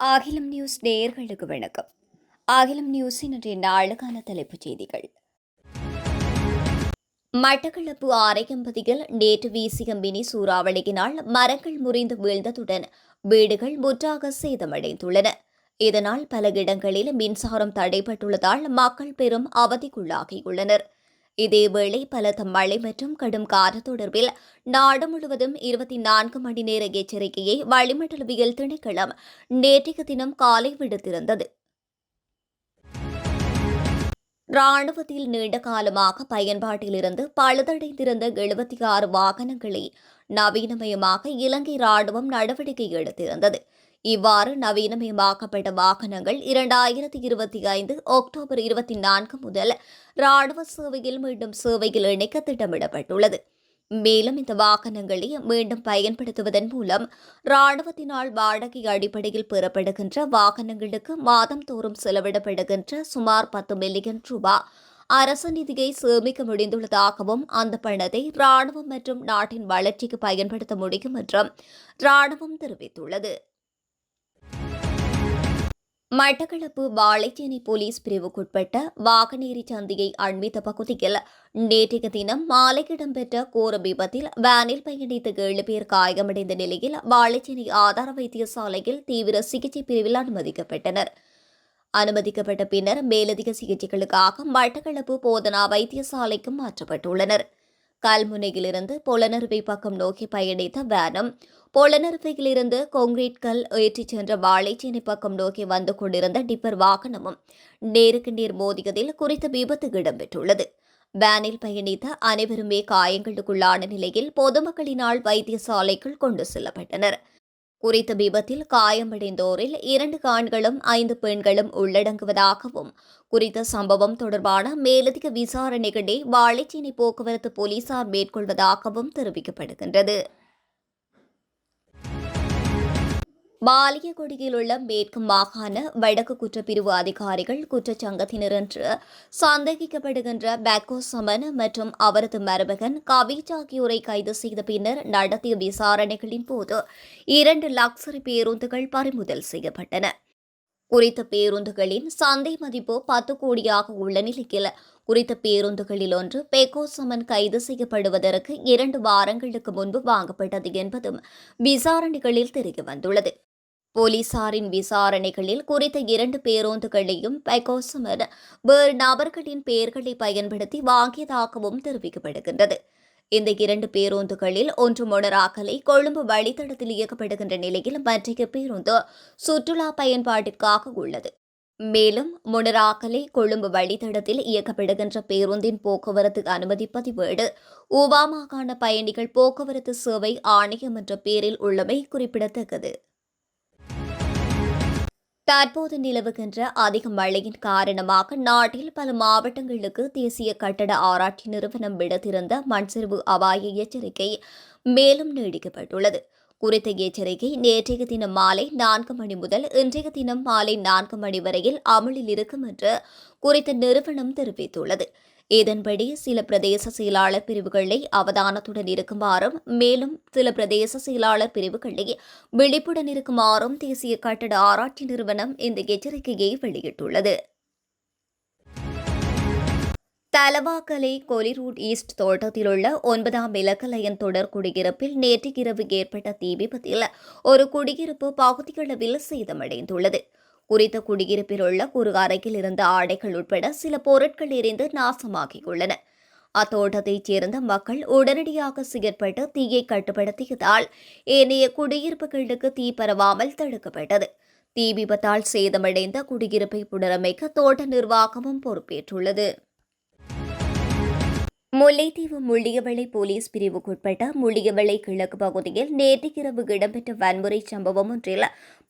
அகிலம் நியூஸ் நேயர்களுக்கு வணக்கம். அகிலம் நியூஸின் இன்றைய நாளுக்கான தலைப்புச் செய்திகள். மட்டக்களப்பு ஆரையம்பதியில் நேற்று வீசிய மினி சூறாவளியினால் மரங்கள் முறிந்து வீழ்ந்ததுடன் வீடுகள் முற்றாக சேதமடைந்துள்ளன. இதனால் பல இடங்களில் மின்சாரம் தடைபட்டுள்ளதால் மக்கள் பெரும் அவதிக்குள்ளாகியுள்ளனர். இதேவேளை பலத்த மழை மற்றும் கடும் காற்று தொடர்பில் நாடு முழுவதும் இருபத்தி நான்கு மணி நேர எச்சரிக்கையை வளிமண்டலவியல் திணைக்களம் நேற்றைய தினம் காலை விடுத்திருந்தது. ராணுவத்தில் நீண்ட காலமாக பயன்பாட்டில் இருந்து பழுதடைந்திருந்த எழுபத்தி ஆறு வாகனங்களை நவீனமயமாக இலங்கை ராணுவம் நடவடிக்கை எடுத்திருந்தது. இவ்வாறு நவீனமயமாக்கப்பட்ட வாகனங்கள் இரண்டாயிரத்தி இருபத்தி ஐந்து அக்டோபர் இருபத்தி நான்கு முதல் ராணுவ சேவையில் மீண்டும் சேவையில் இணைக்க திட்டமிடப்பட்டுள்ளது. மேலும் இந்த வாகனங்களை மீண்டும் பயன்படுத்துவதன் மூலம் ராணுவத்தினால் வாடகை அடிப்படையில் பெறப்படுகின்ற வாகனங்களுக்கு மாதம் தோறும் செலவிடப்படுகின்ற சுமார் பத்து மில்லியன் ரூபாய் அரசு நிதியை சேமிக்க முடிந்துள்ளதாகவும் அந்த பணத்தை ராணுவம் மற்றும் நாட்டின் வளர்ச்சிக்கு பயன்படுத்த முடியும் என்றும் ராணுவம் தெரிவித்துள்ளது. மட்டக்களப்பு வாழைச்சேனை போலீஸ் பிரிவுக்குட்பட்ட வாகனேரி சந்தையை அண்மித்த பகுதியில் நேற்றைய தினம் மாலை இடம்பெற்ற கோர விபத்தில் வேனில் பயணித்த ஏழு பேர் காயமடைந்த நிலையில் வாழைச்சேனை ஆதார வைத்தியசாலையில் தீவிர சிகிச்சை பிரிவில் அனுமதிக்கப்பட்டனர். அனுமதிக்கப்பட்ட பின்னர் மேலதிக சிகிச்சைகளுக்காக மட்டக்களப்பு போதனா வைத்தியசாலைக்கு மாற்றப்பட்டுள்ளனர். கல்முனையிலிருந்து பொலனறுவை பக்கம் நோக்கி பயணித்த வேனம். பொலனறுவையிலிருந்து கொங்கிரீட் கல் ஏற்றிச் சென்ற வாழைச்சேனை பக்கம் நோக்கி வந்து கொண்டிருந்த டிப்பர் வாகனமும் நேருக்கு நேர் மோதியதில் குறித்த விபத்து இடம்பெற்றுள்ளது. வேனில் பயணித்த அனைவருமே காயங்களுக்குள்ளான நிலையில் பொதுமக்களினால் வைத்தியசாலைக்குள் கொண்டு செல்லப்பட்டனர். குறித்த விபத்தில் காயமடைந்தோரில் இரண்டு ஆண்களும் ஐந்து பெண்களும் உள்ளடங்குவதாகவும் குறித்த சம்பவம் தொடர்பான மேலதிக விசாரணைகளை வாழைச்சேனை போக்குவரத்து போலீசார் மேற்கொள்வதாகவும் தெரிவிக்கப்படுகின்றது. பாலியகுடியில் உள்ள மேற்கு மாகாண வடக்கு குற்றப்பிரிவு அதிகாரிகள் குற்றச்சங்கத்தினர் என்று சந்தேகிக்கப்படுகின்ற பேக்கோ சமன் மற்றும் அவரது மருமகன் கவிஜ் ஆகியோரை கைது செய்த பின்னர் நடத்திய விசாரணைகளின் போது இரண்டு லக்ஸரி பேருந்துகள் பறிமுதல் செய்யப்பட்டன. குறித்த பேருந்துகளின் சந்தை மதிப்பு பத்து கோடியாக உள்ள நிலையில் குறித்த பேருந்துகளில் ஒன்று பெகோசமன் கைது செய்யப்படுவதற்கு இரண்டு வாரங்களுக்கு முன்பு வாங்கப்பட்டது என்பதும் விசாரணைகளில் தெரிய வந்துள்ளது போலீசாரின் விசாரணைகளில் குறித்த இரண்டு பேருந்துகளையும் பெகோசமன் வேறு நபர்களின் பெயர்களை பயன்படுத்தி வாங்கியதாகவும் தெரிவிக்கப்படுகின்றது. இந்த இரண்டு பேருந்துகளில் ஒன்று மொனராக்கலை கொழும்பு வழித்தடத்தில் இயக்கப்படுகின்ற நிலையில் மற்றைய பேருந்து சுற்றுலா பயன்பாட்டிற்காக உள்ளது. மேலும் முனராக்கலை கொழும்பு வழித்தடத்தில் இயக்கப்படுகின்ற பேருந்தின் போக்குவரத்து அனுமதி பதிவேடு உபா மாகாண பயணிகள் போக்குவரத்து சேவை ஆணையம் என்ற பேரில் உள்ளமை குறிப்பிடத்தக்கது. தற்போது நிலவுகின்ற அதிக மழையின் காரணமாக நாட்டில் பல மாவட்டங்களுக்கு தேசிய கட்டட ஆராய்ச்சி நிறுவனம் விடுத்திருந்த மண்சரிவு அபாய எச்சரிக்கை மேலும் நீடிக்கப்பட்டுள்ளது. குறித்த எச்சரிக்கை நேற்றைய தினம் மாலை நான்கு மணி முதல் இன்றைய தினம் மாலை நான்கு மணி வரையில் அமலில் இருக்கும் என்று குறித்த நிறுவனம் தெரிவித்துள்ளது. இதன்படி சில பிரதேச செயலாளர் பிரிவுகளை அவதானத்துடன் இருக்குமாறும் மேலும் சில பிரதேச செயலாளர் பிரிவுகளை விழிப்புடன் இருக்குமாறும் தேசிய கட்டட ஆராய்ச்சி நிறுவனம் இந்த எச்சரிக்கையை வெளியிட்டுள்ளது. தலவாக்கலை கொலிரூட் ஈஸ்ட் தோட்டத்தில் உள்ள ஒன்பதாம் இலக்கலையன் தொடர் குடியிருப்பில் நேற்று இரவு ஏற்பட்ட தீ விபத்தில் ஒரு குடியிருப்பு பகுதியளவில் சேதமடைந்துள்ளது. குறித்த குடியிருப்பில் உள்ள குறு அறையில் இருந்த ஆடைகள் உட்பட சில பொருட்கள் எரிந்து நாசமாகியுள்ளன. அத்தோட்டத்தைச் சேர்ந்த மக்கள் உடனடியாக செயற்பட்டு தீயை கட்டுப்படுத்தியதால் ஏனைய குடியிருப்புகளுக்கு தீ பரவாமல் தடுக்கப்பட்டது. தீ விபத்தால் சேதமடைந்த குடியிருப்பை புனரமைக்க தோட்ட நிர்வாகமும் பொறுப்பேற்றுள்ளது. முல்லைத்தீவு முள்ளியவளை போலீஸ் பிரிவுக்குட்பட்ட முள்ளியவளை கிழக்கு பகுதியில் நேற்று இரவு இடம்பெற்ற வன்முறை சம்பவம் ஒன்றில்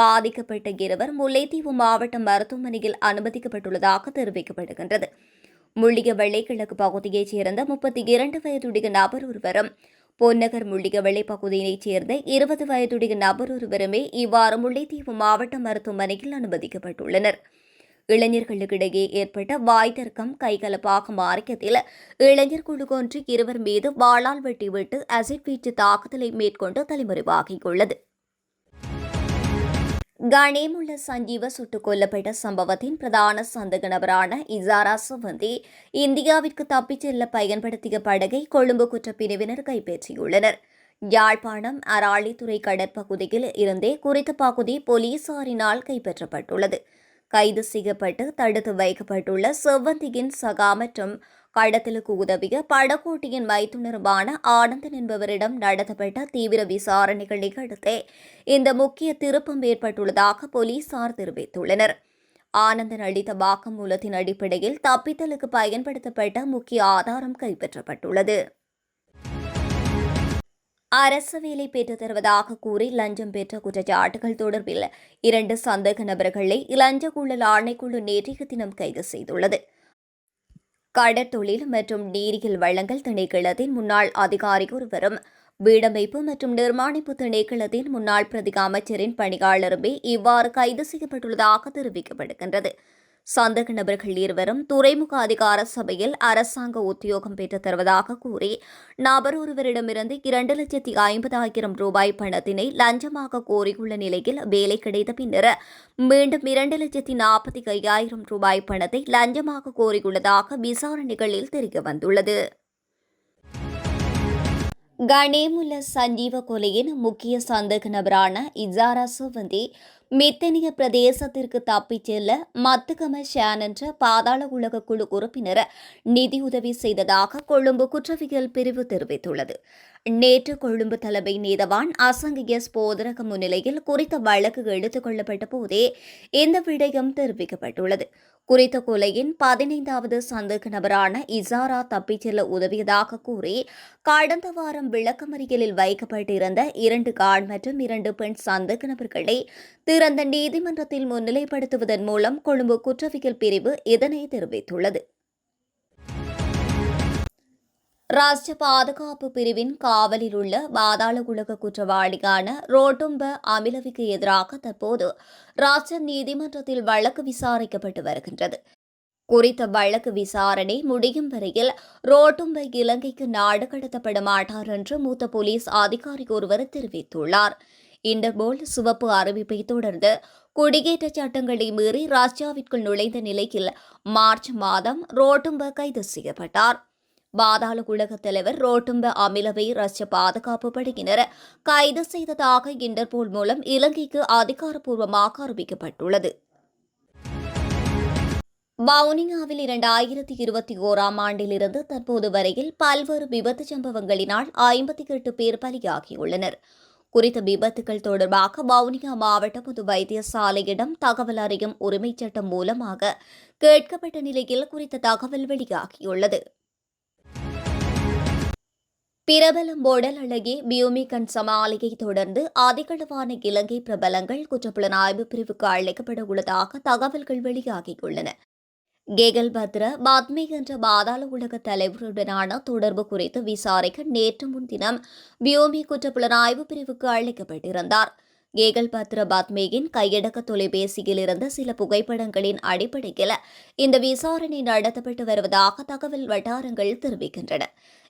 பாதிக்கப்பட்ட இருவர் முல்லைத்தீவு மாவட்ட மருத்துவமனையில் அனுமதிக்கப்பட்டுள்ளதாக தெரிவிக்கப்படுகின்றது. முள்ளியவளை கிழக்கு பகுதியைச் சேர்ந்த முப்பத்தி இரண்டு வயதுடைய நபர் ஒருவரும் பொன்னகர் முள்ளியவளை பகுதியைச் சேர்ந்த இருபது வயதுடைய நபர் ஒருவருமே இவ்வாறு முல்லைத்தீவு மாவட்ட மருத்துவமனையில் அனுமதிக்கப்பட்டுள்ளனர். இளைஞர்களுக்கிடையே ஏற்பட்ட வாய் தர்க்கம் கைகலப்பாக மாறியதில் இளைஞர் குழு ஒன்று இருவர் மீது வாளால் வெட்டிவிட்டு அசிட் வீச்சு தாக்குதலை மேற்கொண்டு தலைமறைவாகியுள்ளது. கணேமுள்ள சஞ்சீவ சுட்டுக் கொல்லப்பட்ட சம்பவத்தின் பிரதான சந்தக நபரான இசாரா சுவந்தி இந்தியாவிற்கு தப்பிச் செல்ல பயன்படுத்திய படகை கொழும்பு குற்றப்பிரிவினர் கைப்பற்றியுள்ளனர் யாழ்ப்பாணம் அராளித்துறை கடற்பகுதியில் இருந்தே குறித்த பகுதி போலீசாரினால் கைப்பற்றப்பட்டுள்ளது கைது செய்யப்பட்டு தடுத்து வைக்கப்பட்டுள்ள செவ்வந்தியின் சகா மற்றும் கடத்தலுக்கு உதவிய படகோட்டியின் மைத்துனருமான ஆனந்தன் என்பவரிடம் நடத்தப்பட்ட தீவிர விசாரணைகளை நிகழ்த்தே இந்த முக்கிய திருப்பம் ஏற்பட்டுள்ளதாக போலீசார் தெரிவித்துள்ளனர். ஆனந்தன் அளித்த வாக்குமூலத்தின் அடிப்படையில் தப்பித்தலுக்கு பயன்படுத்தப்பட்ட முக்கிய ஆதாரம் கைப்பற்றப்பட்டுள்ளது. அரசு வேலை பெற்றுத் தருவதாக கூறி லஞ்சம் பெற்ற குற்றச்சாட்டுகள் தொடர்பில் இரண்டு சந்தேக நபர்களை லஞ்ச ஊழல் ஆணைக்குழு நேற்றைய தினம் கைது செய்துள்ளது. கடற்தொழில் மற்றும் நீரியல் வளங்கள் திணைக்களத்தின் முன்னாள் அதிகாரி ஒருவரும் வீடமைப்பு மற்றும் நிர்மாணிப்பு திணைக்களத்தின் முன்னாள் பிரதி அமைச்சரின் பணியாளருமே இவ்வாறு கைது செய்யப்பட்டுள்ளதாக தெரிவிக்கப்படுகின்றது. சந்தேக நபர்கள் இருவரும் துறைமுக அதிகார சபையில் அரசாங்க உத்தியோகம் பெற்றுத் தருவதாக கூறி நபர் ஒருவரிடமிருந்து இரண்டு லட்சத்தி ஐம்பதாயிரம் ரூபாய் பணத்தினை லஞ்சமாக கோரியுள்ள நிலையில் வேலை கிடைத்த பின்னர் மீண்டும் இரண்டு லட்சத்தி நாற்பத்தி ஐயாயிரம் ரூபாய் பணத்தை லஞ்சமாக கோரியுள்ளதாக விசாரணைகளில் தெரியவந்துள்ளது கனேமுல சஞ்சீவ கொலையின் முக்கிய சந்தேக நபரான இசாரா சுவந்தி மித்தனிய பிரதேசத்திற்கு தப்பிச் செல்ல மத்துகம ஷான் என்ற பாதாள உலக குழு உறுப்பினர் நிதியுதவி செய்ததாக கொழும்பு குற்றவியல் பிரிவு தெரிவித்துள்ளது. நேற்று கொழும்பு தலைமை நீதவான் அசங்க எஸ் போதரக முன்னிலையில் குறித்த வழக்கு எடுத்துக் கொள்ளப்பட்ட போதே இந்த விடயம் தெரிவிக்கப்பட்டுள்ளது. குறித்த கொலையின் பதினைந்தாவது சந்தேக நபரான இசாரா தப்பிச் செல்ல உதவியதாக கூறி கடந்த வாரம் விளக்கமறியலில் வைக்கப்பட்டிருந்த இரண்டு ஆண் மற்றும் இரண்டு பெண் சந்தேக நபர்களை திறந்த நீதிமன்றத்தில் முன்னிலைப்படுத்துவதன் மூலம் கொழும்பு குற்றவியல் பிரிவு இதனை தெரிவித்துள்ளது. ராஷ்டிர பாதுகாப்பு பிரிவின் காவலில் உள்ள பாதாள உலக குற்றவாளியான ரோட்டும்ப அமிலவிக்கு எதிராக தற்போது ராஷ்டிர நீதிமன்றத்தில் வழக்கு விசாரிக்கப்பட்டு வருகின்றது. குறித்த வழக்கு விசாரணை முடியும் வரையில் ரோட்டும்ப இலங்கைக்கு நாடு கடத்தப்பட மாட்டார் என்று மூத்த போலீஸ் அதிகாரி ஒருவர் தெரிவித்துள்ளார். இன்டர்போல் சிவப்பு அறிவிப்பை தொடர்ந்து குடியேற்ற சட்டங்களை மீறி ராஷ்டிராவிற்குள் நுழைந்த நிலையில் மார்ச் மாதம் ரோட்டும்ப கைது செய்யப்பட்டார். பாதாள உலக தலைவர் ரோட்டும்ப அமிலவை ரஷ்ய பாதுகாப்பு படையினர் கைது செய்ததாக இன்டர்போல் மூலம் இலங்கைக்கு அதிகாரப்பூர்வமாக அறிவிக்கப்பட்டுள்ளது. வவுனியாவில் இரண்டாயிரத்தி இருபத்தி ஓராம் ஆண்டிலிருந்து தற்போது வரையில் பல்வேறு விபத்து சம்பவங்களினால் ஐம்பத்தி எட்டு பேர் பலியாகியுள்ளனர். குறித்த விபத்துகள் தொடர்பாக வவுனியா மாவட்ட பொது வைத்தியசாலையிடம் தகவல் அறியும் உரிமைச் சட்டம் மூலமாக கேட்கப்பட்ட நிலையில் குறித்த தகவல் வெளியாகியுள்ளது. பிரபல போடல் அழகி பியூமி சமாளியை தொடர்ந்து அதிகளவான இலங்கை பிரபலங்கள் குற்றப்புலனாய்வு பிரிவுக்கு அழைக்கப்பட உள்ளதாக தகவல்கள் வெளியாகியுள்ளன. கேகல் பத்ர பாத்மி என்ற பாதாள உலக தலைவருடனான தொடர்பு குறித்து விசாரிக்க நேற்று முன்தினம் பியோமி குற்றப்புலனாய்வு பிரிவுக்கு அழைக்கப்பட்டிருந்தார். கேகல் பத்ர பாத்மேயின் கையடக்க தொலைபேசியில் இருந்த சில புகைப்படங்களின் அடிப்படையில் இந்த விசாரணை நடத்தப்பட்டு வருவதாக தகவல் வட்டாரங்கள் தெரிவிக்கின்றன.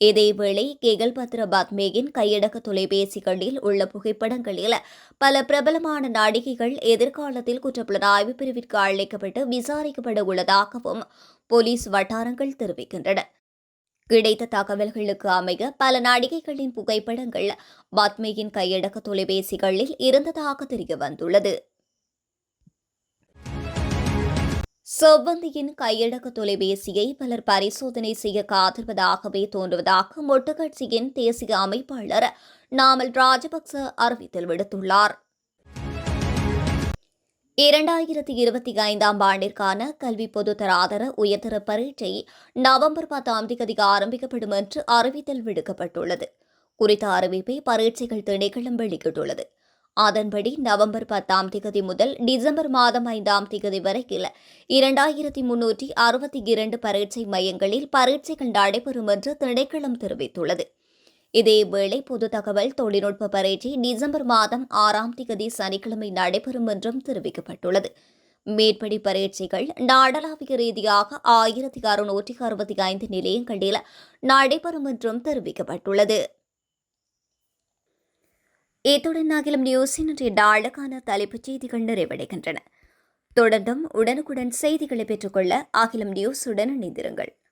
இதேவேளை கேகல் பத்ர பாத்மேயின் கையடக்க தொலைபேசிகளில் உள்ள புகைப்படங்களில் பல பிரபலமான நடிகைகள் எதிர்காலத்தில் குற்றப்புலனாய்வு பிரிவிற்கு அழைக்கப்பட்டு விசாரிக்கப்பட உள்ளதாகவும் போலீஸ் வட்டாரங்கள் தெரிவிக்கின்றன. கிடைத்த தகவல்களுக்கு அமைய பல நடிகைகளின் புகைப்படங்கள் பத்மியின் கையடக்க தொலைபேசிகளில் இருந்ததாக தெரியவந்துள்ளது செவ்வந்தியின் கையடக்க தொலைபேசியை பலர் பரிசோதனை செய்ய காத்திருப்பதாகவே தோன்றுவதாக மொட்டு கட்சியின் தேசிய அமைப்பாளர் நாமல் ராஜபக்ச அறிவித்தல் விடுத்துள்ளார். இரண்டாயிரத்தி இருபத்தி ஐந்தாம் ஆண்டிற்கான கல்வி பொதுத்தராதர உயர்தர பரீட்சை நவம்பர் பத்தாம் தேதி ஆரம்பிக்கப்படும் என்று அறிவித்தல் விடுக்கப்பட்டுள்ளது. குறித்த அறிவிப்பை பரீட்சைகள் திணைக்களம் வெளியிட்டுள்ளது. அதன்படி நவம்பர் பத்தாம் திகதி முதல் டிசம்பர் மாதம் ஐந்தாம் தேதி வரையில் இரண்டாயிரத்தி முன்னூற்றி அறுபத்தி இரண்டு பரீட்சை மையங்களில் பரீட்சைகள் நடைபெறும் என்று திணைக்களம் தெரிவித்துள்ளது. இதேவேளை பொது தகவல் தொழில்நுட்ப பரீட்சை டிசம்பர் மாதம் ஆறாம் திகதி சனிக்கிழமை நடைபெறும் என்றும் தெரிவிக்கப்பட்டுள்ளது. மேற்படி பரீட்சைகள் நாடளாவிய ரீதியாக ஆயிரத்தி அறுநூற்றி அறுபத்தி ஐந்து நிலையங்களில் நடைபெறும் என்றும் தெரிவிக்கப்பட்டுள்ளது. இத்துடன் அகிலம் நியூஸின் இன்றைய நாளுக்கான தலைப்புச் செய்திகள் நிறைவடைகின்றன. தொடர்ந்தும் உடனுக்குடன் செய்திகளை பெற்றுக்கொள்ள அகிலம் நியூஸுடன் இணைந்திருங்கள்.